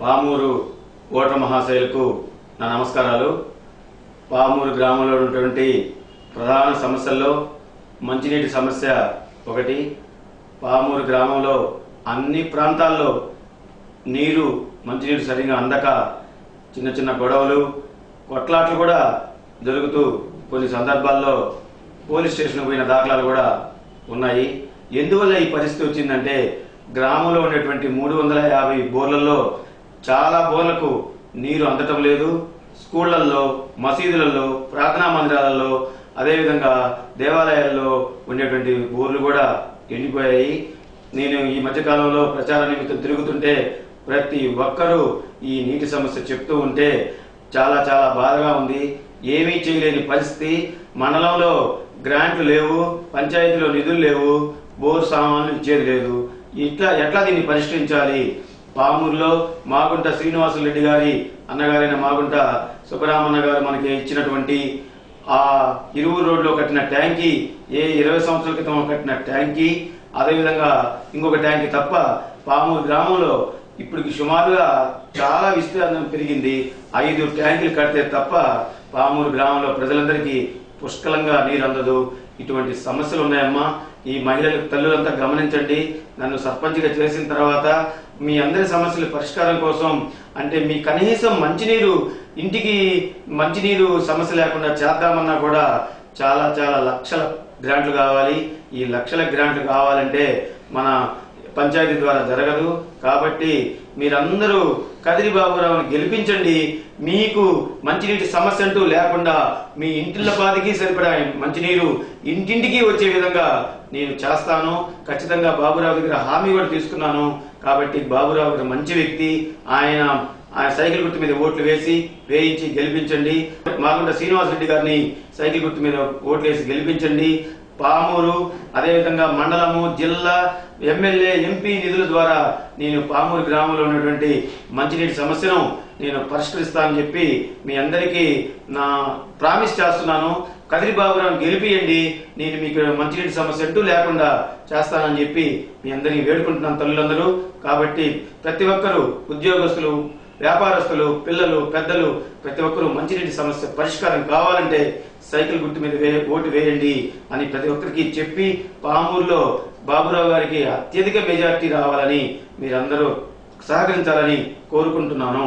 Pamuru voter మహాశయులకు నా నమస్కారాలు. పామూరు గ్రామంలో ఉన్నటువంటి ప్రధాన సమస్యల్లో మంచినీటి సమస్య ఒకటి. పామూరు గ్రామంలో అన్ని ప్రాంతాల్లో నీరు మంచినీరు సరిగా అందక చిన్న చిన్న గొడవలు కొట్లాట్లు కూడా జరుగుతూ కొన్ని సందర్భాల్లో పోలీస్ స్టేషన్ పోయిన దాఖలాలు కూడా ఉన్నాయి. ఎందువల్ల ఈ పరిస్థితి వచ్చిందంటే గ్రామంలో ఉండేటువంటి మూడు వందల యాభై బోర్లలో చాలా బోర్లకు నీరు అందటం లేదు. స్కూళ్ళలో మసీదులలో ప్రార్థనా మందిరాలలో అదేవిధంగా దేవాలయాల్లో ఉండేటువంటి బోర్లు కూడా ఎండిపోయాయి. నేను ఈ మధ్యకాలంలో ప్రచార నిమిత్తం తిరుగుతుంటే ప్రతి ఒక్కరూ ఈ నీటి సమస్య చెప్తూ ఉంటే చాలా చాలా బాధగా ఉంది. ఏమీ చేయలేని పరిస్థితి. మండలంలో గ్రాంట్లు లేవు పంచాయతీలో నిధులు లేవు బోర్ సామాన్లు ఇచ్చేది లేదు. ఇట్లా ఎట్లా దీన్ని పరిష్కరించాలి? పామూరులో మాగుంట శ్రీనివాసరెడ్డి గారి అన్నగారైన మాగుంట సుబ్బరామన్న గారు మనకి ఇచ్చినటువంటి ఆ ఇరువురు రోడ్లో కట్టిన ట్యాంకీ ఏ ఇరవై సంవత్సరాల క్రితం కట్టిన ట్యాంకీ అదేవిధంగా ఇంకొక ట్యాంకీ తప్ప పామూరు గ్రామంలో ఇప్పటికి సుమారుగా చాలా విస్తీర్ణం పెరిగింది. ఐదు ట్యాంకులు కడితే తప్ప పామూరు గ్రామంలో ప్రజలందరికీ పుష్కలంగా నీరు అందదు ఇటువంటి సమస్యలు ఉన్నాయమ్మా ఈ మహిళలు తల్లులంతా గమనించండి. నన్ను సర్పంచ్గా చేసిన తర్వాత మీ అందరి సమస్యల పరిష్కారం కోసం అంటే మీ కనీసం మంచినీరు ఇంటికి మంచినీరు సమస్య లేకుండా చేద్దామన్నా కూడా చాలా చాలా లక్షల గ్రాంట్లు కావాలి. ఈ లక్షల గ్రాంట్లు కావాలంటే మన పంచాయతీ ద్వారా జరగదు. కాబట్టి మీరందరూ కదిరి బాబురావుని గెలిపించండి. మీకు మంచినీటి సమస్య అంటూ లేకుండా మీ ఇంటిల పాదికి సరిపడా మంచినీరు ఇంటింటికి వచ్చే విధంగా నేను చేస్తాను. ఖచ్చితంగా బాబురావు దగ్గర హామీ కూడా తీసుకున్నాను. కాబట్టి బాబురావు గారు మంచి వ్యక్తి. ఆయన ఆయన సైకిల్ గుర్తు మీద ఓట్లు వేసి వేయించి గెలిపించండి. మాగుంట శ్రీనివాస్ రెడ్డి గారిని సైకిల్ గుర్తు మీద ఓట్లు వేసి గెలిపించండి. పామూరు అదేవిధంగా మండలము జిల్లా ఎమ్మెల్యే ఎంపీ నిధుల ద్వారా నేను పామూరు గ్రామంలో ఉన్నటువంటి మంచినీటి సమస్యను నేను పరిష్కరిస్తానని చెప్పి మీ అందరికీ నా ప్రామిస్ చేస్తున్నాను. కదిరిబాబురావు గెలిపియండి. నేను మీకు మంచినీటి సమస్య అంటూ లేకుండా చేస్తానని చెప్పి మీ అందరినీ వేడుకుంటున్నాను తల్లులందరూ. కాబట్టి ప్రతి ఒక్కరూ ఉద్యోగస్తులు వ్యాపారస్తులు పిల్లలు పెద్దలు ప్రతి ఒక్కరూ మంచినీటి సమస్య పరిష్కారం కావాలంటే సైకిల్ గుర్తు మీద వే ఓటు వేయండి అని ప్రతి ఒక్కరికి చెప్పి పామూరులో బాబురావు గారికి అత్యధిక మెజార్టీ రావాలని మీరందరూ సహకరించాలని కోరుకుంటున్నాను.